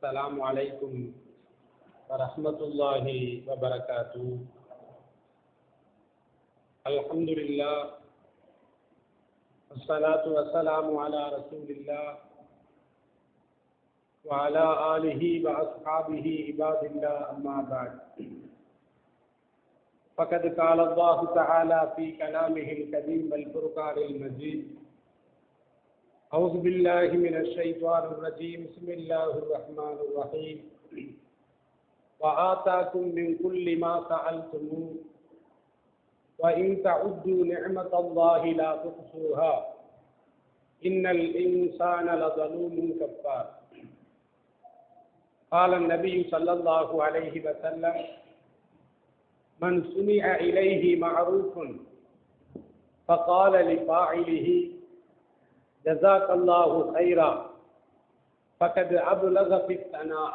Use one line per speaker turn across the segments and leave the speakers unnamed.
السلام عليكم ورحمة الله وبركاته. الحمد لله والصلاة والسلام على رسول الله وعلى آله وأصحابه عباد الله أما بعد. فقد قال الله تعالى في كلامه الكريم والفرقان المجيد أعوذ بالله من الشيطان الرجيم. بسم الله الرحمن الرحيم. وآتاكم من كل ما سألتموه. وإن تعدوا نعمة الله لا تحصوها. إن الإنسان لظلوم كفار. قال النبي صلى الله عليه وسلم من سمع إليه معروف فقال لفاعله جزاك الله خيرا فقد أبلغ في الثناء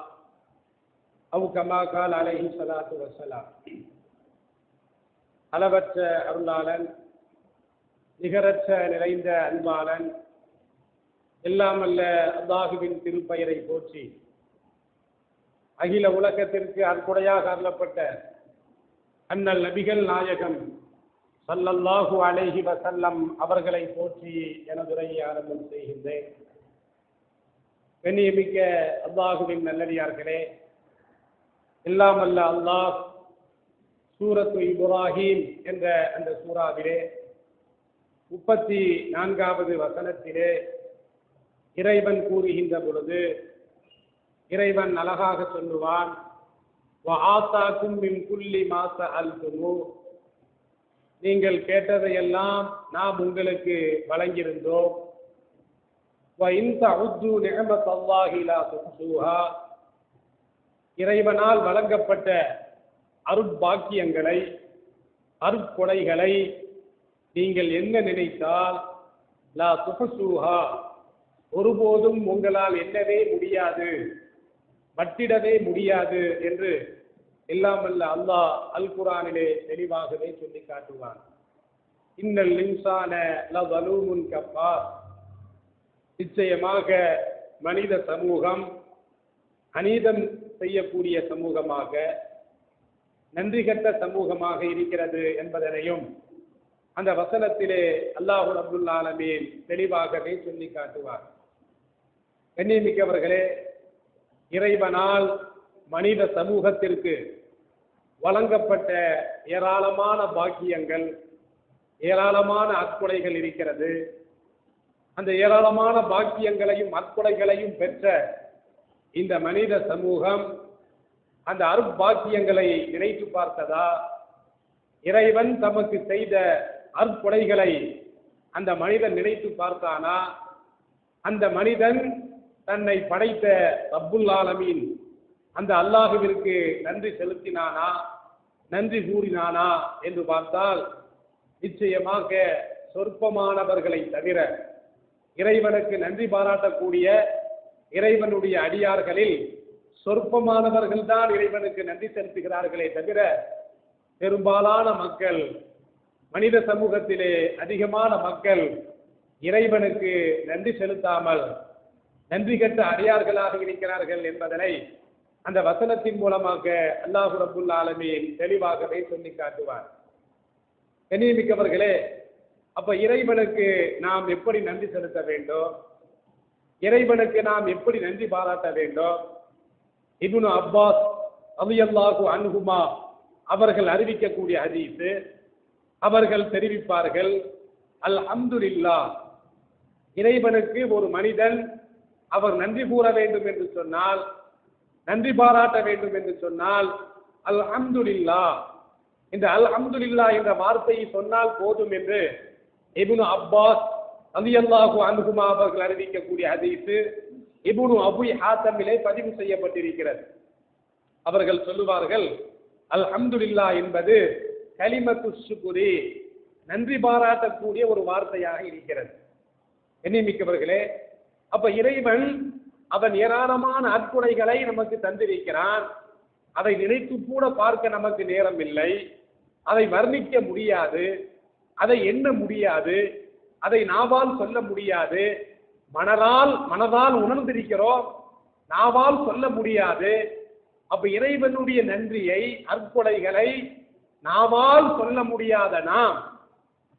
أو كما قال عليه الصلاة والسلام அளவற்ற அருளாளன் நிகரற்ற நிறைந்த அன்பாளன் எல்லாமல்ல அல்லாஹுவின் திருப்பெயரை போற்றி அகில உலகத்திற்கு அற்புடையாக அருளப்பட்ட அண்ணல் நபிகள் நாயகம் சல்லல்லாஹு அலேஹி வசல்லம் அவர்களை போற்றி எனதுரையை ஆரம்பம் செய்கின்றேன். பெண்ணியமிக்க அல்லாஹுவின் நல்லடியார்களே எல்லாமல்ல அல்லாஹ் சூரத்து இப்ராஹிம் என்ற அந்த சூறாவிலே முப்பத்தி நான்காவது வசனத்திலே இறைவன் கூறுகின்ற பொழுது இறைவன் அழகாக சொல்லுவான் ஆத்தாக்கும் மின் குல்லி மாச அல் நீங்கள் கேட்டதையெல்லாம் நாம் உங்களுக்கு வழங்கியிருந்தோம். இறைவனால் வழங்கப்பட்ட அருட்பாக்கியங்களை அருட்கொடைகளை நீங்கள் என்ன நினைத்தால் லா சுகசூஹா ஒருபோதும் உங்களால் என்னவே முடியாது வட்டிடவே முடியாது என்று எல்லாமல்ல அல்லாஹ் அல் குரானிலே தெளிவாகவே சொல்லி காட்டுவான். இன்னல் இன்சான லவலூமுன் கப்பா நிச்சயமாக மனித சமூகம் அநீதம் செய்யக்கூடிய சமூகமாக நன்றி கட்ட சமூகமாக இருக்கிறது என்பதனையும் அந்த வசனத்திலே அல்லாஹு அப்துல் ஆலமீன் தெளிவாகவே சொல்லி காட்டுவார். கண்ணியமிக்கவர்களே இறைவனால் மனித சமூகத்திற்கு வழங்கப்பட்ட ஏராளமான பாக்கியங்கள் ஏராளமான அற்புடைகள் இருக்கிறது. அந்த ஏராளமான பாக்கியங்களையும் அற்புடைகளையும் பெற்ற இந்த மனித சமூகம் அந்த அருட்பாக்கியங்களை நினைத்து பார்த்ததா? இறைவன் தமக்கு செய்த அற்புடைகளை அந்த மனிதன் நினைத்து பார்த்தானா? அந்த மனிதன் தன்னை படைத்த அப்புல் ஆலமீன் அந்த அல்லாஹுவிற்கு நன்றி செலுத்தினானா? நன்றி கூறினானா என்று பார்த்தால் நிச்சயமாக சொற்பமானவர்களை தவிர இறைவனுக்கு நன்றி பாராட்டக்கூடிய இறைவனுடைய அடியார்களில் சொற்பமானவர்கள் தான் இறைவனுக்கு நன்றி செலுத்துகிறார்களே தவிர பெரும்பாலான மக்கள் மனித சமூகத்திலே அதிகமான மக்கள் இறைவனுக்கு நன்றி செலுத்தாமல் நன்றி கட்ட அடியார்களாக இருக்கிறார்கள் என்பதனை அந்த வசனத்தின் மூலமாக அல்லாஹு ரபுல் ஆலமீன் தெளிவாகவே சொல்லி காட்டுவார். கண்ணியமிக்கவர்களே அப்ப இறைவனுக்கு நாம் எப்படி நன்றி செலுத்த வேண்டும்? இறைவனுக்கு நாம் எப்படி நன்றி பாராட்ட வேண்டும்? இபுனு அப்பாஸ் அலியல்லாஹு அன்ஹுமா அவர்கள் அறிவிக்கக்கூடிய ஹதீஸு அவர்கள் தெரிவிப்பார்கள் அல் அம்துல்லா இறைவனுக்கு ஒரு மனிதன் அவர் நன்றி கூற வேண்டும் என்று சொன்னால் நன்றி பாராட்ட வேண்டும் என்று சொன்னால் அல் அம்துலில்லா இந்த அல் அம்துலில்லா என்ற வார்த்தையை சொன்னால் போதும் என்று இபுனு அப்பாஸ் அலியல்லாஹு அனுகுமா அவர்கள் அறிவிக்கக்கூடிய ஹதீஸு இபுனு அபுய் ஹாத்தமிலே பதிவு செய்யப்பட்டிருக்கிறது. அவர்கள் சொல்லுவார்கள் அல் அம்துலில்லா என்பது கலிமத்து சுகுரி. நன்றி பாராட்டக்கூடிய ஒரு வார்த்தையாக இருக்கிறது. எண்ணிமிக்கவர்களே அப்ப இறைவன் அவன் ஏராளமான அற்புடைகளை நமக்கு தந்திருக்கிறான். அதை நினைத்து கூட பார்க்க நமக்கு நேரம் இல்லை. அதை வர்ணிக்க முடியாது. அதை எண்ண முடியாது. அதை நாவால் சொல்ல முடியாது. மனதால் மனதால் உணர்ந்திருக்கிறோம். நாவால் சொல்ல முடியாது. அப்ப இறைவனுடைய நன்றியை அற்புடைகளை நாவால் சொல்ல முடியாத நாம்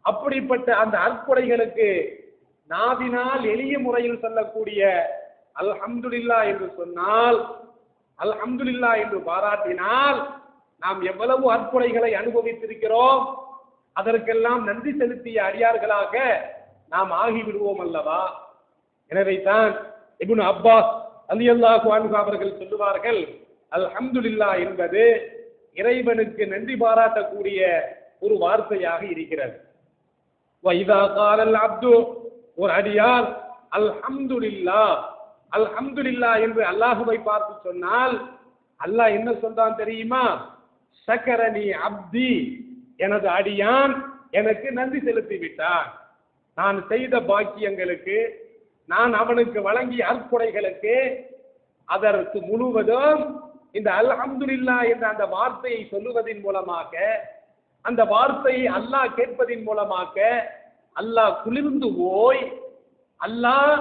அப்படிப்பட்ட அந்த அற்புடைகளுக்கு நாவினால் எளிய முறையில் சொல்லக்கூடிய அல்ஹம்துலில்லா என்று சொன்னால் அல்ஹம்துலில்லா என்று பாராட்டினால் நாம் எவ்வளவு அற்புடைகளை அனுபவித்திருக்கிறோம் அதற்கெல்லாம் நன்றி செலுத்திய அடியார்களாக நாம் ஆகிவிடுவோம் அல்லவா? எனவே தான் அப்பாஸ் அலியல்லாஹு அன்ஹு அவர்கள் சொல்லுவார்கள் அல்ஹம்துலில்லா என்பது இறைவனுக்கு நன்றி பாராட்டக்கூடிய ஒரு வார்த்தையாக இருக்கிறது. வைதா காலல் அப்து ஒரு அடியார் அல்ஹம்துலில்லா அல்ஹம்துலில்லா என்று அல்லாஹுவை பார்த்து சொன்னால் அல்லாஹ் என்ன சொல்றான் தெரியுமா? சக்கரணி அப்தி எனது அடியான் எனக்கு நன்றி செலுத்தி விட்டான் நான் செய்த பாக்கியங்களுக்கு நான் அவனுக்கு வழங்கிய அற்புடைகளுக்கு அதற்கு முழுவதும் இந்த அல் அல்ஹம்துலில்லா என்ற அந்த வார்த்தையை சொல்லுவதன் மூலமாக அந்த வார்த்தையை அல்லாஹ் கேட்பதின் மூலமாக அல்லாஹ் குளிர்ந்து போய் அல்லாஹ்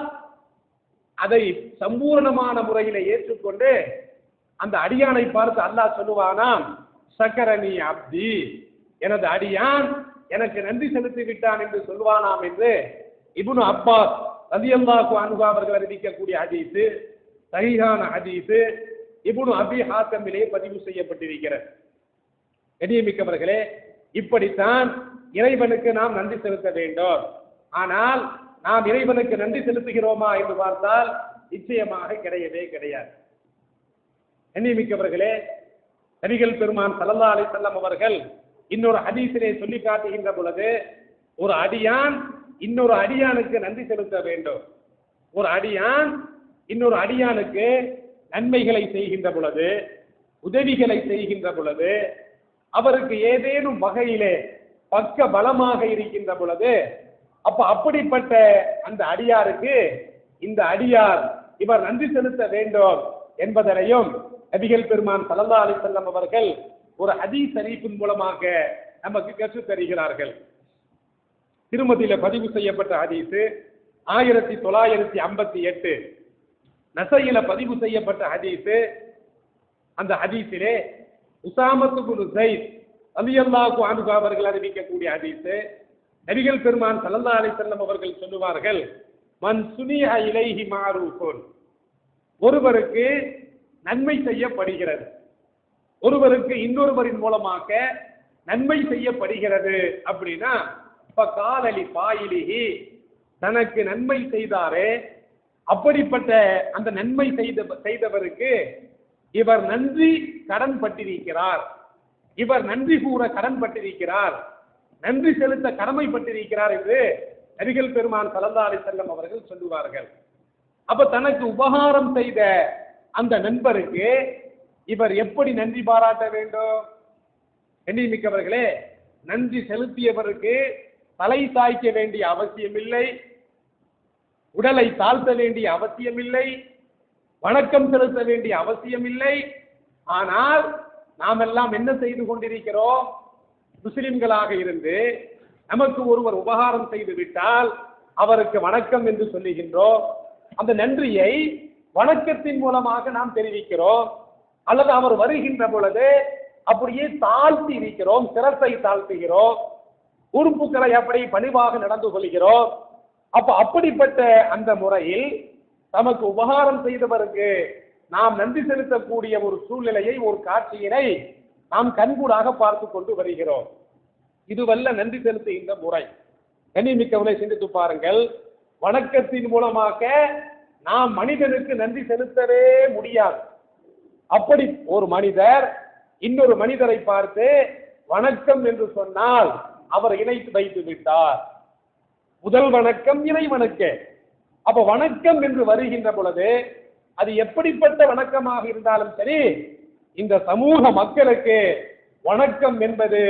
அதை சம்பூர்ணமான முறையில ஏற்றுக்கொண்டு அந்த அடியானை பார்த்து அல்லாஹ் சொல்லுவானாம் சக்கரணி அப்தி. எனது அடியான் எனக்கு நன்றி செலுத்தி விட்டான் என்று சொல்வானாம் என்று இப்னு அப்பாஸ் ரலியல்லாஹு அன்ஹு அவர்கள் அறிவிக்கக்கூடிய ஹதீஸ் சகிஹான ஹதீஸ் இபுனு அபி ஹாத்தமிலே பதிவு செய்யப்பட்டிருக்கிறது. கண்ணியமிக்கவர்களே இப்படித்தான் இறைவனுக்கு நாம் நன்றி செலுத்த வேண்டும். ஆனால் நாம் இறைவனுக்கு நன்றி செலுத்துகிறோமா என்று பார்த்தால் நிச்சயமாக கிடையவே கிடையாது. கண்ணியமிக்கவர்களே நபிகள் பெருமான் சல்லல்லா அலி செல்லம் அவர்கள் இன்னொரு ஹதீஸிலே சொல்லி காட்டுகின்ற பொழுது ஒரு அடியான் இன்னொரு அடியானுக்கு நன்றி செலுத்த வேண்டும். ஒரு அடியான் இன்னொரு அடியானுக்கு நன்மைகளை செய்கின்ற பொழுது உதவிகளை செய்கின்ற பொழுது அவருக்கு ஏதேனும் வகையிலே பக்க பலமாக இருக்கின்ற பொழுது அப்ப அப்படிப்பட்ட அந்த அடியாருக்கு இந்த அடியார் இவர் நன்றி செலுத்த வேண்டும் என்பதனையும் நபிகள் பெருமான் சல்லா அலி செல்லம் அவர்கள் ஒரு ஹதீஸ் அறிவிப்பின் மூலமாக நமக்கு கற்றுத் தருகிறார்கள். திருமதியில பதிவு செய்யப்பட்ட ஹதீஸ் ஆயிரத்தி தொள்ளாயிரத்தி ஐம்பத்தி எட்டு. நசையில பதிவு செய்யப்பட்ட ஹதீஸ் அந்த ஹதீஸிலே உசாமத்து குரு சைத் அலியல்லாஹு அனுகு அவர்கள் அறிவிக்கக்கூடிய ஹதீஸ் நபிகள் பெருமான் சல்லல்லா அலி செல்லம் அவர்கள் சொல்லுவார்கள் மன் சுனியா இலைஹி மாரூஃபுன். ஒருவருக்கு நன்மை செய்யப்படுகிறது. ஒருவருக்கு இன்னொருவரின் மூலமாக நன்மை செய்யப்படுகிறது அப்படின்னா இப்ப காலலி பாயிலிஹி தனக்கு நன்மை செய்தாரே அப்படிப்பட்ட அந்த நன்மை செய்த செய்தவருக்கு இவர் நன்றி கடன் பட்டிருக்கிறார் இவர் நன்றி கூற கடன் பட்டிருக்கிறார் நன்றி செலுத்த கடமைப்பட்டிருக்கிறார் என்று நபிகள் பெருமான் சலந்தாரி செல்லம் அவர்கள் சொல்லுவார்கள். அப்ப தனக்கு உபகாரம் செய்த அந்த நண்பருக்கு இவர் எப்படி நன்றி பாராட்ட வேண்டும்? எண்ணிமிக்கவர்களே நன்றி செலுத்தியவருக்கு தலை சாய்க்க வேண்டிய அவசியமில்லை. உடலை தாழ்த்த வேண்டிய அவசியமில்லை. வணக்கம் செலுத்த வேண்டிய அவசியமில்லை. ஆனால் நாம் எல்லாம் என்ன செய்து கொண்டிருக்கிறோம்? முஸ்லிம்களாக இருந்து நமக்கு ஒருவர் உபகாரம் செய்து விட்டால் அவருக்கு வணக்கம் என்று சொல்லுகின்றோம். அந்த நன்றியை வணக்கத்தின் மூலமாக நாம் தெரிவிக்கிறோம். அல்லது அவர் வருகின்ற பொழுது அப்படியே தாழ்த்தி இருக்கிறோம் சிரத்தை தாழ்த்துகிறோம். உறுப்புகளை அப்படி பணிவாக நடந்து கொள்கிறோம். அப்ப அப்படிப்பட்ட அந்த முறையில் தமக்கு உபகாரம் செய்தவருக்கு நாம் நன்றி செலுத்தக்கூடிய ஒரு சூழ்நிலையை ஒரு காட்சியினை நாம் கண்கூடாக பார்த்து கொண்டு வருகிறோம். இதுவல்ல நன்றி செலுத்துகின்ற முறை. கண்ணிமிக்கவனை சிந்தித்து பாருங்கள். வணக்கத்தின் மூலமாக நாம் மனிதனுக்கு நன்றி செலுத்தவே முடியாது. அப்படி ஒரு மனிதர் இன்னொரு மனிதரை பார்த்து வணக்கம் என்று சொன்னால் அவர் இணைத்து வைத்து விட்டார். முதல் வணக்கம் இணை வணக்க. அப்ப வணக்கம் என்று வருகின்ற பொழுது அது எப்படிப்பட்ட வணக்கமாக இருந்தாலும் சரி இந்த சமூக மக்களுக்கு வணக்கம் என்பது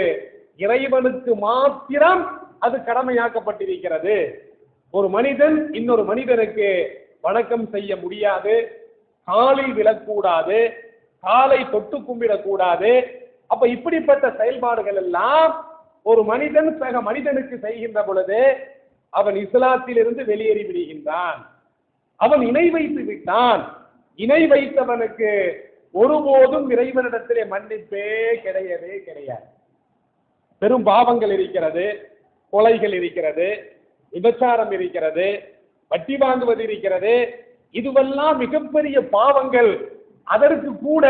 இறைவனுக்கு மாத்திரம் அது கடமையாக்கப்பட்டிருக்கிறது. ஒரு மனிதன் இன்னொரு மனிதனுக்கு வணக்கம் செய்ய முடியாது காலில் விழக்கூடாது காலை தொட்டு கும்பிடக்கூடாது. அப்ப இப்படிப்பட்ட செயல்பாடுகள் எல்லாம் ஒரு மனிதன் சக மனிதனுக்கு செய்கின்ற பொழுது அவன் இஸ்லாத்திலிருந்து வெளியேறி விடுகின்றான். அவன் இணை வைத்து விட்டான். இணை வைத்தவனுக்கு ஒருபோதும் இறைவனிடத்திலே மன்னிப்பே கிடையவே கிடையாது. பெரும் பாவங்கள் இருக்கிறது கொலைகள் இருக்கிறது விபச்சாரம் இருக்கிறது வட்டி வாங்குவது இருக்கிறது. இதுவெல்லாம் மிகப்பெரிய பாவங்கள். அதற்கு கூட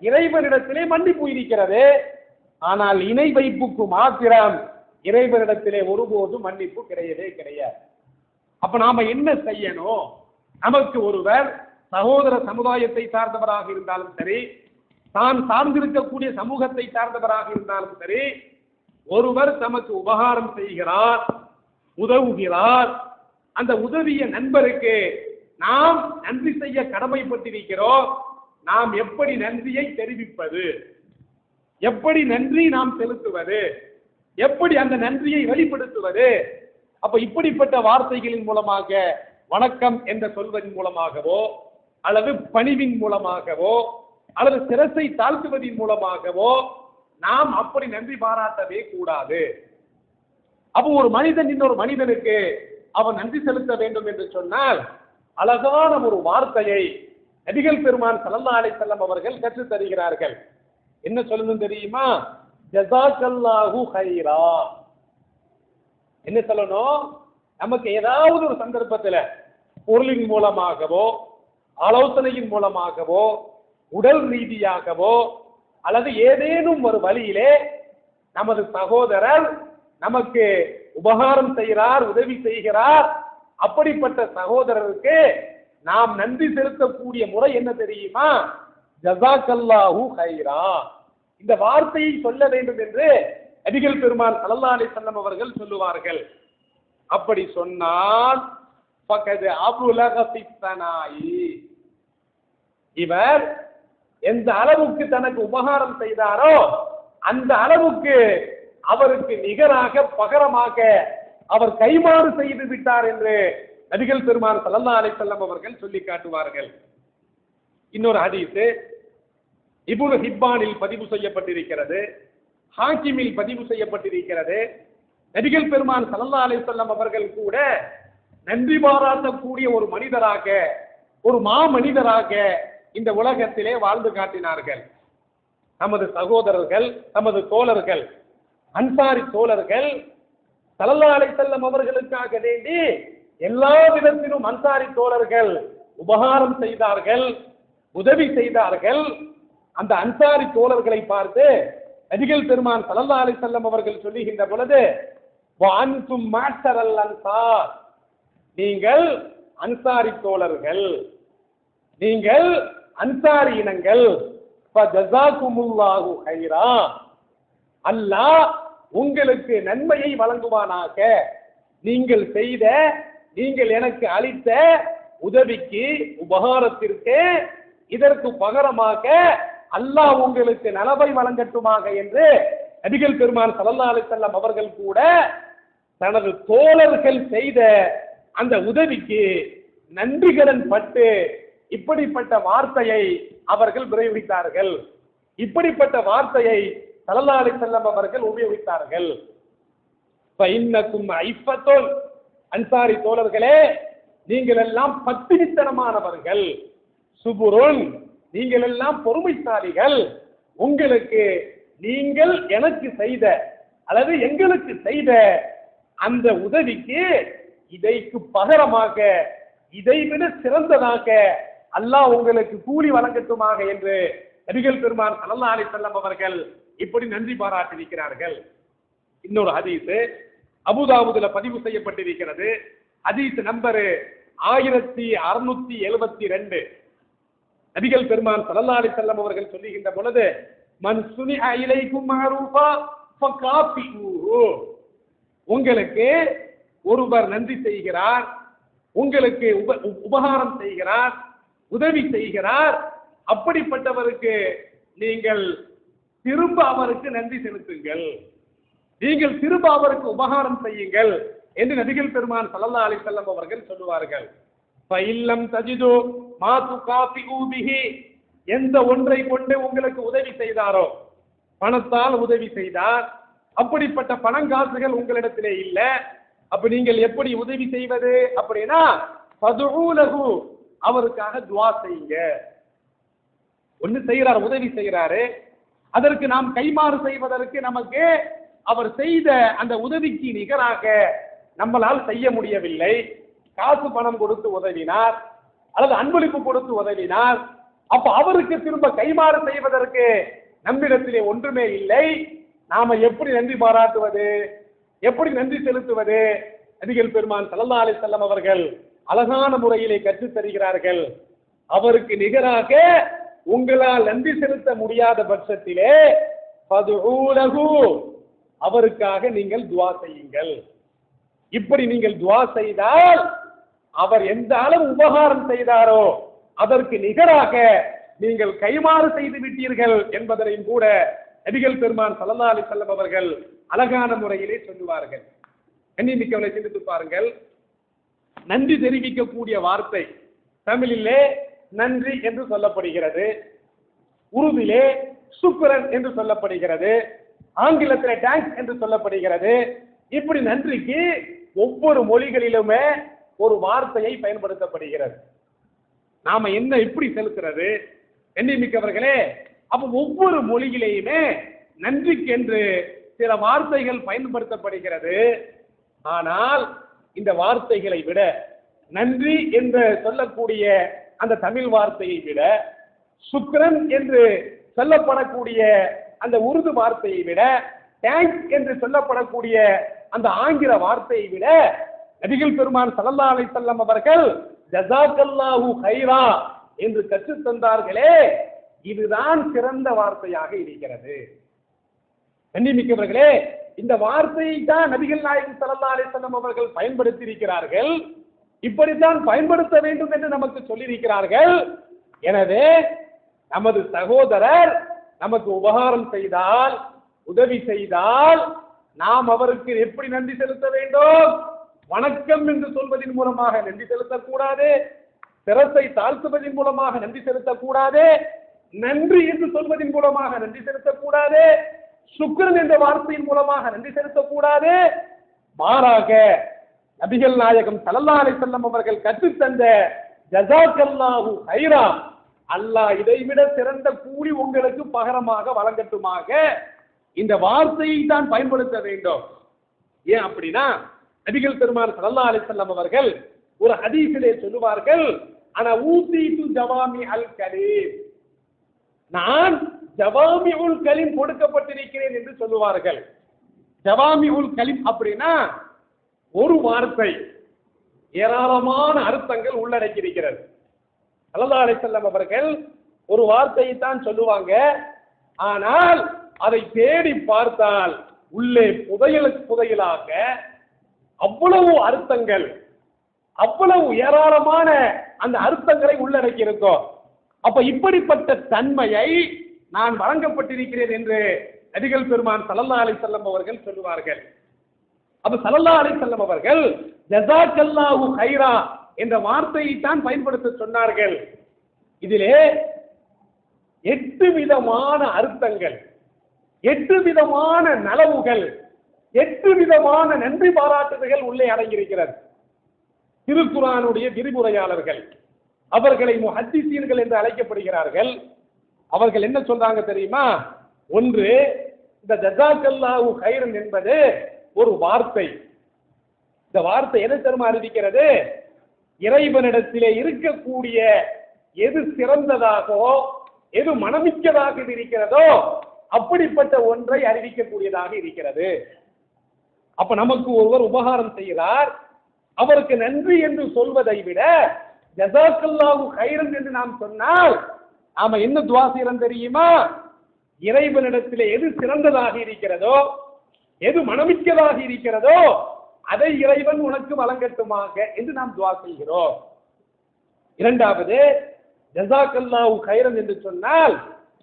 இறைவனிடத்திலே மன்னிப்பு இருக்கிறது. ஆனால் இணை வைப்புக்கு மாத்திரம் இறைவனிடத்திலே ஒருபோதும் மன்னிப்பு கிடையவே கிடையாது. அப்ப நாம என்ன செய்யணும்? நமக்கு ஒருவர் சகோதர சமுதாயத்தை சார்ந்தவராக இருந்தாலும் சரி தான் சார்ந்திருக்கக்கூடிய சமூகத்தை சார்ந்தவராக இருந்தாலும் சரி ஒருவர் தமக்கு உபகாரம் செய்கிறார் உதவுகிறார். அந்த உதவிய நண்பருக்கு நாம் நன்றி செய்ய கடமைப்பட்டிருக்கிறோம். நாம் எப்படி நன்றியை தெரிவிப்பது? எப்படி நன்றி நாம் செலுத்துவது? எப்படி அந்த நன்றியை வெளிப்படுத்துவது? அப்ப இப்படிப்பட்ட வார்த்தைகளின் மூலமாக வணக்கம் என்ற சொல்வதன் மூலமாகவோ அல்லது பணிவின் மூலமாகவோ அல்லது சிரசை தாழ்த்துவதன் மூலமாகவோ நாம் அப்படி நன்றி பாராட்டவே கூடாது. அப்போ ஒரு மனிதன் இன்னொரு மனிதனுக்கு அவன் நன்றி செலுத்த வேண்டும் என்று சொன்னால் அழகான ஒரு வார்த்தையை நபிகள் பெருமான் சல்லா அலை செல்லம் அவர்கள் கற்றுத் தருகிறார்கள். என்ன சொல்லணும் தெரியுமா? ஜசாக்கல்லாஹு ஹைரா என்ன சொல்லணும்? நமக்கு ஏதாவது ஒரு சந்தர்ப்பத்தில் பொருளின் மூலமாகவோ ஆலோசனையின் மூலமாகவோ உடல் ரீதியாகவோ அல்லது ஏதேனும் ஒரு வழியிலே நமது சகோதரர் நமக்கு உபகாரம் செய்கிறார் உதவி செய்கிறார் அப்படிப்பட்ட சகோதரருக்கு நாம் நன்றி செலுத்தக்கூடிய முறை என்ன தெரியுமா? ஜசாக்கல்லாஹு ஹைரா இந்த வார்த்தையை சொல்ல வேண்டும் என்று நபிகள் பெருமான் ஸல்லல்லாஹு அலி வஸல்லம் அவர்கள் சொல்லுவார்கள். அப்படி சொன்னால் பக்கது அபுலக இவர் எந்த அளவுக்கு தனக்கு உபகாரம் செய்தாரோ அந்த அளவுக்கு அவருக்கு நிகராக பகரமாக அவர் கைமாறு செய்து விட்டார் என்று நபிகள் பெருமான் சல்லா அலை செல்லம் அவர்கள் சொல்லி காட்டுவார்கள். இன்னொரு அடித்து இபுல் ஹிப்பானில் பதிவு செய்யப்பட்டிருக்கிறது. ஹாக்கிமில் பதிவு செய்யப்பட்டிருக்கிறது. நபிகள் பெருமான் சல்லா அலை செல்லம் அவர்கள் கூட நன்றி பாராட்டக்கூடிய ஒரு மனிதராக ஒரு மா மனிதராக இந்த உலகத்திலே வாழ்ந்து காட்டினார்கள். நமது சகோதரர்கள் நமது தோழர்கள் அன்சாரி தோழர்கள் ஸல்லல்லாஹு அலைஹி அவர்களுக்காக வேண்டி எல்லா விதத்திலும் அன்சாரி தோழர்கள் உபகாரம் செய்தார்கள் உதவி செய்தார்கள். அந்த அன்சாரி தோழர்களை பார்த்து நபிகள் பெருமான் சலல்லா அலி செல்லம் அவர்கள் சொல்லுகின்ற பொழுது வான்தும் மாட்டரல் அன்சார். நீங்கள் அன்சாரி தோழர்கள். நீங்கள் அன்சாரி இனங்கள். ஃபஜஸாகுமுல்லாஹு ஹைரா அல்லாஹ் உங்களுக்கு நன்மையை வழங்குவானாக. நீங்கள் செய்த நீங்கள் எனக்கு அளித்த உதவிக்கு உபகாரத்திற்கு இதற்கு பகரமாக அல்லாஹ் உங்களுக்கு நலவை வழங்கட்டுமாக என்று நபிகள் பெருமான் சல்லா அலைஹி அவர்கள் கூட தனது தோழர்கள் செய்த அந்த உதவிக்கு நன்றிகடன் பட்டு இப்படிப்பட்ட வார்த்தையை அவர்கள் விரைவித்தார்கள் இப்படிப்பட்ட வார்த்தையை ஸல்லல்லாஹு செல்லம் அவர்கள் உபயோகித்தார்கள். அன்சாரி தோழர்களே நீங்கள் எல்லாம் பத்தினித்தனமானவர்கள். சுபுருன் நீங்கள் எல்லாம் பொறுமைசாலிகள். உங்களுக்கு நீங்கள் எனக்கு செய்த அல்லது எங்களுக்கு செய்த அந்த உதவிக்கு இதைக்கு பகரமாக இதைவிட சிறந்ததாக அல்லாஹ் உங்களுக்கு கூலி வழங்கட்டுமாக என்று நபிகள் பெருமான் சல்லா அலி செல்லம் அவர்கள் இப்படி நன்றி பாராட்டியிருக்கிறார்கள். இன்னொரு ஹதீஸ் அபுதாபுதுல பதிவு செய்யப்பட்டிருக்கிறது. ஹதீஸ் நம்பர் ஆயிரத்தி அறுநூத்தி எழுபத்தி ரெண்டு. நபிகள் பெருமான் சல்லா அலி செல்லம் அவர்கள் சொல்லுகின்ற பொழுது மன் சுனிஅ இலைக்கும் மஅரூஃபா ஃபகாஃபிஊஹு உங்களுக்கு ஒருவர் நன்றி செய்கிறார் உங்களுக்கு உப உபகாரம் செய்கிறார் உதவி செய்கிறார். அப்படிப்பட்டவருக்கு நீங்கள் திரும்ப அவருக்கு நன்றி செலுத்துங்கள். நீங்கள் திரும்ப அவருக்கு உபகாரம் செய்யுங்கள் என்று நபிகள் பெருமான் ஸல்லல்லாஹு அலைஹி அவர்கள் சொல்லுவார்கள். பயில்லம் தஜிது மா காபி ஊபிகி எந்த ஒன்றை கொண்டு உங்களுக்கு உதவி செய்தாரோ பணத்தால் உதவி செய்தார். அப்படிப்பட்ட பணங்காசுகள் உங்களிடத்திலே இல்லை. அப்ப நீங்கள் எப்படி உதவி செய்வது அப்படின்னா ஃபதுஊ அவருக்காக துவா செய்யுங்க. ஒண்ணு செய்யறாரு உதவி செய்யறாரு அதற்கு நாம் கைமாறு செய்வதற்கு நமக்கு அவர் செய்த அந்த உதவிக்கு நிகராக நம்மளால் செய்ய முடியவில்லை. காசு பணம் கொடுத்து உதவினார் அல்லது அன்பளிப்பு கொடுத்து உதவினார். அப்ப அவருக்கு திரும்ப கைமாறு செய்வதற்கு நம்மிடத்திலே ஒன்றுமே இல்லை. நாம எப்படி நன்றி பாராட்டுவது? எப்படி நன்றி செலுத்துவது? நபிகள் பெருமான் ஸல்லல்லாஹு அலி செல்லம் அவர்கள் அழகான முறையிலே கற்றுத் தருகிறார்கள். அவருக்கு நிகராக உங்களால் நன்றி செலுத்த முடியாத பட்சத்திலே அவருக்காக நீங்கள் துவா செய்யுங்கள். இப்படி நீங்கள் துவா செய்தால் அவர் எந்த அளவு உபகாரம் செய்தாரோ அதற்கு நிகராக நீங்கள் கைமாறு செய்து விட்டீர்கள் என்பதனையும் கூட நபிகள் பெருமான் சல்லா அலி செல்லம் அவர்கள் அழகான முறையிலே சொல்லுவார்கள். கண்ணிமிக்கவனை சிந்தித்து பாருங்கள். நன்றி தெரிவிக்கக்கூடிய வார்த்தை தமிழிலே நன்றி என்று சொல்லப்படுகிறது. உருவிலே சுக்கரன் என்று சொல்லப்படுகிறது. ஆங்கிலத்தில் தேங்க்ஸ் என்று சொல்லப்படுகிறது. இப்படி நன்றிக்கு ஒவ்வொரு மொழிகளிலுமே ஒரு வார்த்தையை பயன்படுத்தப்படுகிறது. நாம என்ன இப்படி செலுத்துறது? எண்ணிமிக்கவர்களே அப்ப ஒவ்வொரு மொழியிலேயுமே நன்றிக்கென்று சில வார்த்தைகள் பயன்படுத்தப்படுகிறது. ஆனால் இந்த வார்த்தைகளை விட நன்றி என்று சொல்லக்கூடிய அந்த தமிழ் வார்த்தையை விட சுக்ரன் என்று சொல்லப்படக்கூடிய அந்த உருது வார்த்தையை விட தேங்க்ஸ் என்று சொல்லப்படக்கூடிய அந்த ஆங்கில வார்த்தையை விட நபிகள் பெருமான் சல்லா அலை வஸல்லம் அவர்கள் ஜசாக்கல்லாஹு ஹைரா என்று கற்றுத் தந்தார்களே இதுதான் சிறந்த வார்த்தையாக இருக்கிறது. கண்டிமிக்கவர்களே இந்த வார்த்தையை தான் நபிகள் நாயகம் சல்லா அலிசல்லம் அவர்கள் பயன்படுத்தி இருக்கிறார்கள் இப்படித்தான் பயன்படுத்த வேண்டும் என்று நமக்கு சொல்லியிருக்கிறார்கள். எனவே நமது சகோதரர் நமக்கு உபகாரம் செய்தால் உதவி செய்தால் நாம் அவருக்கு எப்படி நன்றி செலுத்த வேண்டும்? வணக்கம் என்று சொல்வதன் மூலமாக நன்றி செலுத்தக்கூடாது. சிரத்தை தாழ்த்துவதன் மூலமாக நன்றி செலுத்தக்கூடாது. நன்றி என்று சொல்வதன் மூலமாக நன்றி செலுத்தக்கூடாது. சுக்ரன் என்ற வார்த்தையின் மூலமாக நன்றி செலுத்தக்கூடாது. மாறாக நபிகள் நாயகம் ஸல்லல்லாஹு அலைஹி செல்லம் அவர்கள் கற்றுத்தந்த ஜசாக்கல்லாஹு ஹைரா அல்லாஹ் இதைவிட சிறந்த கூலி உங்களுக்கு பகரமாக வழங்கட்டுமாக. இந்த வார்த்தையை தான் பயன்படுத்த வேண்டும். ஏன் அப்படின்னா நபிகள் பெருமான் ஸல்லல்லாஹு அலைஹி செல்லம் அவர்கள் ஒரு ஹதீஸிலே சொல்லுவார்கள் ஆனா ஊதீது ஜவாமி அல் கரீம் நான் ஜவாமி உல் கலிம் கொடுக்கப்பட்டிருக்கிறேன் என்று சொல்லுவார்கள். ஜவாமி உல் கலீம் அப்படின்னா ஒரு வார்த்தை ஏராளமான அர்த்தங்கள் உள்ளடக்கியிருக்கிறது. அல்லதா அலிசல்லம் அவர்கள் ஒரு வார்த்தையை தான் சொல்லுவாங்க. ஆனால் அதை தேடி பார்த்தால் உள்ளே புதையல் புதையலாக அவ்வளவு அர்த்தங்கள் அவ்வளவு ஏராளமான அந்த அர்த்தங்களை உள்ளடக்கி இருக்கும் அப்ப இப்படிப்பட்ட தன்மையை நான் வழங்கப்பட்டிருக்கிறேன் என்று நபிகள் பெருமான் ஸல்லல்லாஹு அலைஹி செல்லம் அவர்கள் சொல்லுவார்கள். அப்ப ஸல்லல்லாஹு அலைஹி செல்லம் அவர்கள் ஹைரா என்ற வார்த்தையை தான் பயன்படுத்த சொன்னார்கள். இதிலே எட்டு விதமான அர்த்தங்கள் எட்டு விதமான நலவுகள் எட்டு விதமான நன்றி பாராட்டுதல்கள் உள்ளே அடங்கியிருக்கிறது. திருக்குறானுடைய விரிவுரையாளர்கள் அவர்களை முஹத்திசீன்கள் என்று அழைக்கப்படுகிறார்கள். அவர்கள் என்ன சொல்றாங்க தெரியுமா? ஒன்று இந்த ஜஸாக்கல்லாஹு கைரன் என்பது ஒரு வார்த்தை. இந்த வார்த்தை எதை தருமா அறிவிக்கிறது? இறைவனிடத்திலே இருக்கக்கூடிய எது சிறந்ததாகவோ எது மனமிக்கதாக இருக்கிறதோ அப்படிப்பட்ட ஒன்றை அறிவிக்கக்கூடியதாக இருக்கிறது. அப்ப நமக்கு ஒருவர் உபகாரம் செய்கிறார். அவருக்கு நன்றி என்று சொல்வதை விட ஜசாக்கல்லாஹு கைரன் என்று நாம் சொன்னால் நாம என்ன துவா செய்யறோம் தெரியுமா? இறைவனிடத்தில் எது சிறந்ததாக இருக்கிறதோ எது மனமிக்கதாக இருக்கிறதோ அதை இறைவன் உனக்கு வழங்கட்டுமாக என்று நாம் துவா செய்கிறோம். இரண்டாவது ஜசாக்கல்லாவு கைரன் என்று சொன்னால்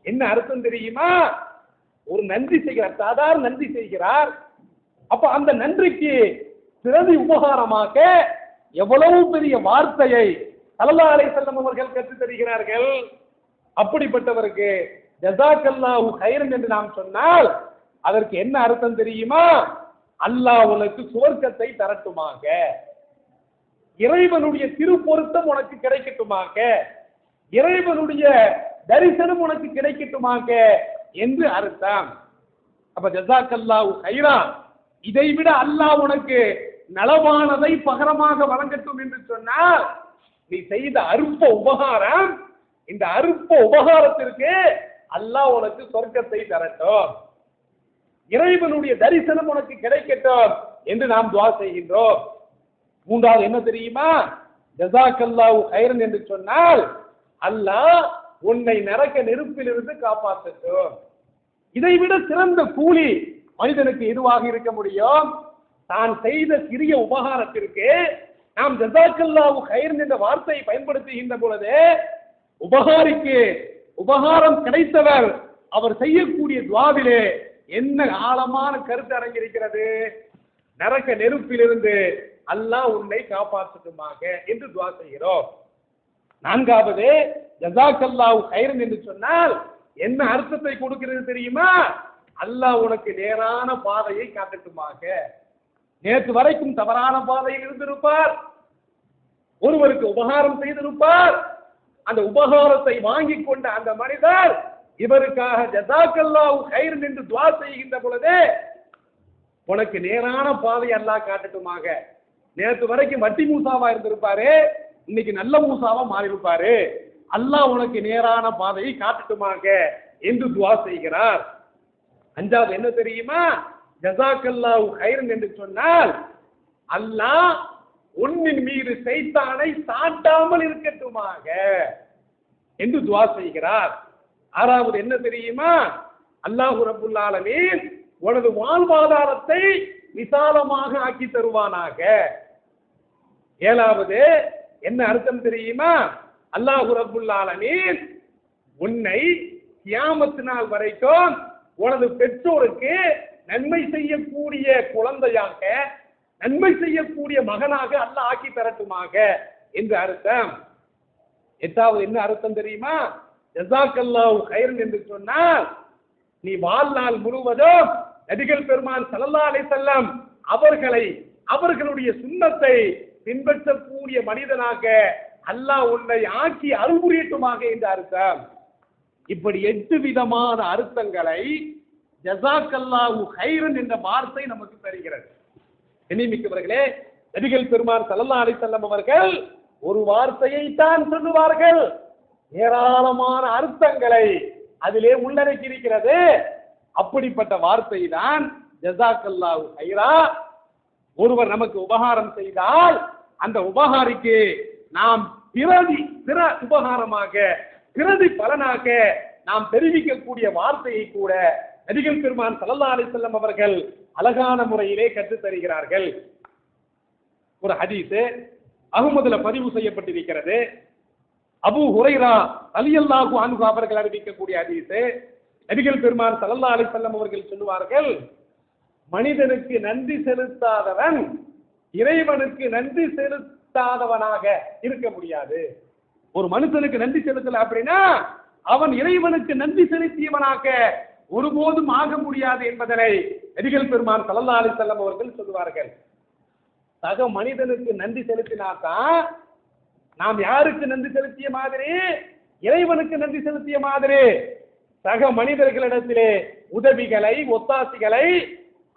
என்ன அர்த்தம் தெரியுமா? ஒரு நன்றி செய்கிறார் சாதாரண நன்றி செய்கிறார். அப்ப அந்த நன்றிக்கு பிரதி உபகாரமாக எவ்வளவு பெரிய வார்த்தையை ஸல்லல்லாஹு அலை செல்லம் அவர்கள் கற்றுத் தருகிறார்கள் அப்படிப்பட்டவருக்கு ஜசாக்கல்லாஹு ஹைரன் என்று நாம் சொன்னால் அதற்கு என்ன அர்த்தம் தெரியுமா? அல்லாஹ் உனக்கு சுவர்க்கத்தை தரட்டுமாக. இறைவனுடைய திருப்பொருத்தம் உனக்கு கிடைக்கட்டுமாக. இறைவனுடைய தரிசனம் உனக்கு கிடைக்கட்டுமாக என்று அர்த்தம். அப்ப ஜசாக்கல்லாஹு ஹைரா இதைவிட அல்லாஹ் உனக்கு நலவானதை பகரமாக வழங்கட்டும் என்று சொன்னால் நீ செய்த அற்ப உபகாரம் இந்த அற்ப உபகாரத்திற்கு அல்லாஹ் உனக்கு சொர்க்கத்தை தரட்டும். இறைவனுடைய தரிசனம் உனக்கு கிடைக்கட்டும் என்று நாம் துவா செய்கின்றோம். மூன்றாவது என்ன தெரியுமா? ஜசாக்கல்லாவு ஹைரன் என்று சொன்னால் அல்லாஹ் உன்னை நரக்க நெருப்பிலிருந்து காப்பாற்றட்டும். இதைவிட சிறந்த கூலி மனிதனுக்கு எதுவாக இருக்க முடியும்? தான் செய்த சிறிய உபகாரத்திற்கு நாம் ஜசாக்கல்லாவு ஹைரன் என்ற வார்த்தையை பயன்படுத்துகின்ற பொழுது உபகாரிக்கு உபகாரம் கிடைத்தவர் அவர் செய்யக்கூடிய துவாவிலே என்ன ஆழமான கருத்து அடங்கியிருக்கிறது? நரக்க நெருப்பிலிருந்து அல்லாஹ் உன்னை காப்பாற்றட்டுமாக என்று துவா செய்கிறோம். நான்காவது ஜசாக்கல்லாவு ஹைரன் என்று சொன்னால் என்ன அர்த்தத்தை கொடுக்கிறது தெரியுமா? அல்லாஹ் உனக்கு நேரான பாதையை காட்டட்டுமாக. நேற்று வரைக்கும் தவறான பாதையில் இருந்திருப்பார். ஒருவருக்கு உபகாரம் செய்திருப்பார். அந்த உபகாரத்தை வாங்கி கொண்ட அந்த மனிதர் இவருக்காக ஜசாக்கல்லாஹு கயிறு நின்று துவா செய்கின்ற பொழுது உனக்கு நேரான பாதை அல்லாஹ் காட்டட்டுமாக. நேற்று வரைக்கும் வட்டி மூசாவா இருந்திருப்பாரு இன்னைக்கு நல்ல மூசாவா மாறியிருப்பாரு. அல்லாஹ் உனக்கு நேரான பாதையை காட்டட்டுமாக என்று துவா செய்கிறார். அஞ்சாவது என்ன தெரியுமா? ஜசாக்கல்லாவு கயிறு என்று சொன்னால் அல்லாஹ் உன்னின் மீது சைத்தானை சாட்டாமல் இருக்கட்டுமாக என்று துவா செய்கிறார். ஆறாவது என்ன தெரியுமா? அல்லாஹு ரபுல் ஆலமீன் உனது வாழ்வாதாரத்தை விசாலமாக ஆக்கி தருவானாக. ஏழாவது என்ன அர்த்தம் தெரியுமா? அல்லாஹு ரபுல் ஆலமீன் உன்னை கியாமத்து நாள் வரைக்கும் உனது பெற்றோருக்கு நன்மை செய்யக்கூடிய குழந்தையாக நன்மை செய்யக்கூடிய மகனாக அல்லாஹ் ஆக்கி தரட்டுமாக என்று அர்த்தம். எட்டாவது என்ன அர்த்தம் தெரியுமா? ஜசாக்கல்லாஹு ஹைரன் என்று சொன்னால் நீ வாழ்நாள் முழுவதும் நபிகள் பெருமான் சல்லா அலை செல்லம் அவர்களை அவர்களுடைய சுண்ணத்தை பின்பற்றக்கூடிய மனிதனாக அல்லாஹ் உன்னை ஆக்கி அருள் புரியட்டுமாக என்று அர்த்தம். இப்படி எட்டு விதமான அர்த்தங்களை ஜசாக்கல்லாஹு ஹைரன் என்ற வார்த்தை நமக்கு தருகிறது. எண்ணிமிக்கவர்களே நபிகள் பெருமான் ஸல்லல்லாஹு அலைஹி அவர்கள் ஒரு வார்த்தையை தான் சொல்லுவார்கள். ஏராளமான அர்த்தங்களை அதிலே உள்ளடக்கி இருக்கிறது அப்படிப்பட்ட வார்த்தை தான் ஜசாக்கல்லா ஹைரா ஒருவர் நமக்கு உபகாரம் செய்தால் அந்த உபகாரிக்கு நாம் பிரதி பிற உபகாரமாக பிரதி பலனாக நாம் தெரிவிக்கக்கூடிய வார்த்தையை கூட நபிகள் பெருமான் சல்லல்லா அலைஹி செல்லம் அவர்கள் அழகான முறையிலே கற்றுத் தருகிறார்கள். ஒரு ஹதீஸு அகமதுல பதிவு செய்யப்பட்டிருக்கிறது. அபு ஹுரைரா அலியல்லாஹு அன்பு அவர்கள் அறிவிக்கக்கூடிய ஹதீஸு. நபிகள் பெருமான் சல்லல்லா அலைஹி செல்லம் அவர்கள் சொல்லுவார்கள் மனிதனுக்கு நன்றி செலுத்தாதவன் இறைவனுக்கு நன்றி செலுத்தாதவனாக இருக்க முடியாது. ஒரு மனுஷனுக்கு நன்றி செலுத்தல அப்படின்னா அவன் இறைவனுக்கு நன்றி செலுத்தியவனாக ஒருபோதும் ஆக முடியாது என்பதனை நபிகள் பெருமான் ஸல்லல்லாஹு அலைஹி அவர்கள் சொல்லுவார்கள். சக மனிதனுக்கு நன்றி செலுத்தினாதான் நாம் யாருக்கு நன்றி செலுத்திய மாதிரி? இறைவனுக்கு நன்றி செலுத்திய மாதிரி. சக மனிதர்களிடத்திலே உதவிகளை ஒத்தாசிகளை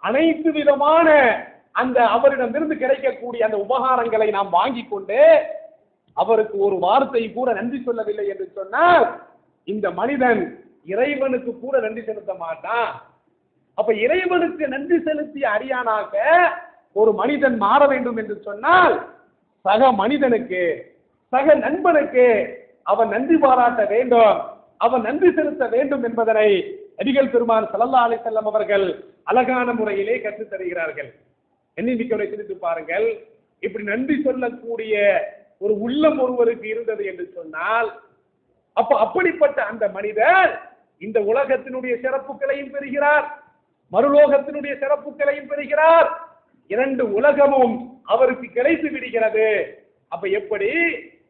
அனைத்து விதமான அந்த அவரிடமிருந்து கிடைக்கக்கூடிய அந்த உபகாரங்களை நாம் வாங்கி கொண்டு அவருக்கு ஒரு வார்த்தை கூட நன்றி சொல்லவில்லை என்று சொன்னால் இந்த மனிதன் இறைவனுக்கு கூட நன்றி செலுத்த மாட்டான். அப்ப இறைவனுக்கு நன்றி செலுத்திய அடியானாக ஒரு மனிதன் மாற வேண்டும் என்று சொன்னால் சக மனிதனுக்கு சக நண்பனுக்கு அவன் நன்றி பாராட்ட வேண்டும். அவன் நன்றி செலுத்த வேண்டும் என்பதனை அடிகள் பெருமான் ஸல்லல்லாஹு அலைஹி அவர்கள் அழகான முறையிலே கற்றுத் தருகிறார்கள். எண்ணிக்கையோட சிரித்து பாருங்கள். இப்படி நன்றி சொல்லக்கூடிய ஒரு உள்ளம் ஒருவருக்கு இருந்தது என்று சொன்னால் அப்ப அப்படிப்பட்ட அந்த மனிதர் இந்த உலகத்தினுடைய சிறப்புகளையும் பெறுகிறார். மறுலோகத்தினுடைய சிறப்புகளையும் பெறுகிறார். இரண்டு உலகமும் அவருக்கு கிடைத்து விடுகிறது. அப்ப எப்படி?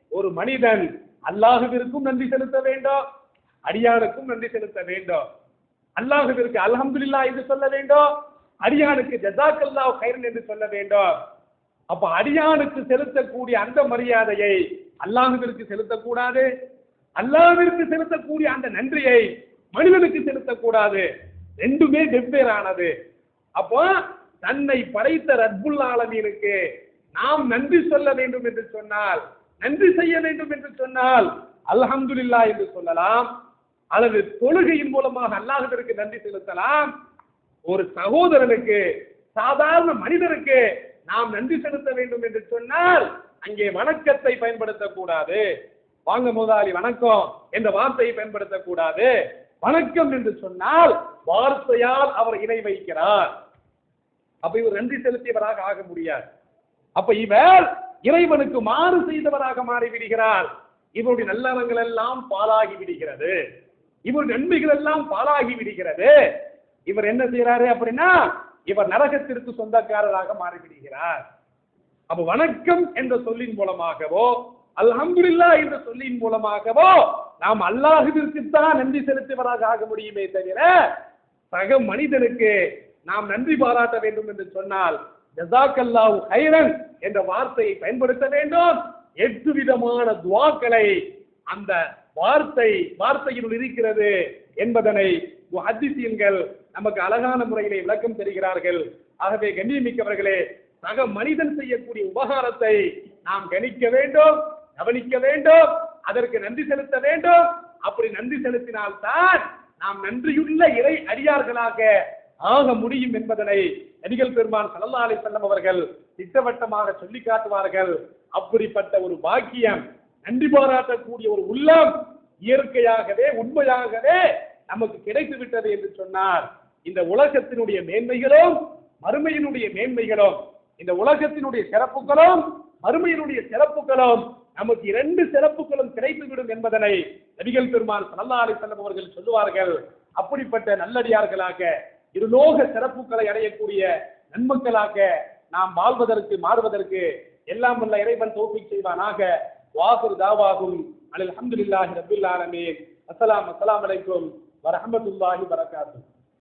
ஒரு மனிதன் அல்லாஹுவிற்கும் நன்றி செலுத்த வேண்டும். அடியானுக்கும் நன்றி செலுத்த வேண்டும். அல்லாஹுவிற்கு அல்ஹம்துல்லா என்று சொல்ல வேண்டும். அடியானுக்கு ஜசாக்கல்லா கைரன் என்று சொல்ல வேண்டும். அப்ப அடியானுக்கு செலுத்தக்கூடிய அந்த மரியாதையை அல்லாஹுவிற்கு செலுத்தக்கூடாது. அல்லாஹ்விற்கு செலுத்தக்கூடிய அந்த நன்றியை மனிதனுக்கு செலுத்தக்கூடாது. ரெண்டுமே வெவ்வேறானது. அப்போ தன்னை படைத்த ரத்புல் ஆலமீனுக்கு நாம் நன்றி சொல்ல வேண்டும் என்று சொன்னால் நன்றி செய்ய வேண்டும் என்று சொன்னால் அல்ஹம்துலில்லாஹ் என்று சொல்லலாம். அல்லது தொழுகையின் மூலமாக அல்லாஹ்விற்கு நன்றி செலுத்தலாம். ஒரு சகோதரனுக்கு சாதாரண மனிதருக்கு நாம் நன்றி செலுத்த வேண்டும் என்று சொன்னால் அங்கே வணக்கத்தை பயன்படுத்தக்கூடாது. வாங்க முதலாளி வணக்கம். என்ற வார்த்தையை பயன்படுத்தக்கூடாது. வணக்கம் என்று சொன்னால் வார்த்தையால் அவர் இணை வைக்கிறார். அப்ப இவர் நன்றி செலுத்தியவராக ஆக முடியாது. அப்ப இவர் இறைவனுக்கு மாறு செய்தவராக மாறி விடுகிறார் இவருடைய நல்லறங்கள் எல்லாம் பாலாகி விடுகிறது. இவருடைய நன்மைகள் எல்லாம் பாலாகி விடுகிறது. இவர் என்ன செய்யறாரு அப்படின்னா இவர் நரகத்திற்கு சொந்தக்காரராக மாறிவிடுகிறார். அப்ப வணக்கம் என்ற சொல்லின் மூலமாகவோ அல்ஹம்துல்லா என்ற சொல்லின் மூலமாகவோ நாம் அல்லாஹுவிற்கு தான் நன்றி செலுத்துவராக ஆக முடியுமே தவிர சக மனிதனுக்கு நாம் நன்றி பாராட்ட வேண்டும் என்று சொன்னால் ஜசாக்கல்லாஹு ஹைரன் என்ற வார்த்தையை பயன்படுத்த வேண்டும். எட்டு விதமான துவாக்களை அந்த வார்த்தை வார்த்தையினுள் இருக்கிறது என்பதனை முஹத்திசீன்கள் நமக்கு அழகான முறையிலே விளக்கம் தருகிறார்கள். ஆகவே கண்ணியமிக்கவர்களே சக மனிதன் செய்யக்கூடிய உபகாரத்தை நாம் கணிக்க வேண்டும். கவனிக்க வேண்டும். அதற்கு நன்றி செலுத்த வேண்டும். அப்படி நன்றி செலுத்தினால்தான் நாம் நன்றியுள்ள இறை அடியார்களாக ஆக முடியும் என்பதனை நடிகள் பெருமான் சல்லா அலி செல்லம் அவர்கள் திட்டவட்டமாக சொல்லி காட்டுவார்கள். அப்படிப்பட்ட ஒரு பாக்கியம் நன்றி பாராட்டக்கூடிய ஒரு உள்ளம் இயற்கையாகவே உண்மையாகவே நமக்கு கிடைத்து விட்டது என்று சொன்னார். இந்த உலகத்தினுடைய மேன்மைகளும் மறுமையினுடைய மேன்மைகளும் இந்த உலகத்தினுடைய சிறப்புகளும் மறுமையினுடைய சிறப்புகளும் நமக்கு இரண்டு சிறப்புகளும் கிடைத்துவிடும் என்பதனை நபிகள் பெருமான் சல்லா அலிசல்லம் அவர்கள் சொல்லுவார்கள். அப்படிப்பட்ட நல்லடியார்களாக இருலோக சிறப்புகளை அடையக்கூடிய நன்மக்களாக நாம் வாழ்வதற்கு மாறுவதற்கு எல்லாம் உள்ள இறைவன் தோப்பி செய்வானாக. வாகுர் தாவாகும் அலில் அஹமதுல்லாஹி ரபில் அஸ்லாம் அஸ்லாம் வலைக்கும் வரஹமத்துல்லாஹி வரஹ்மத்துல்லாஹி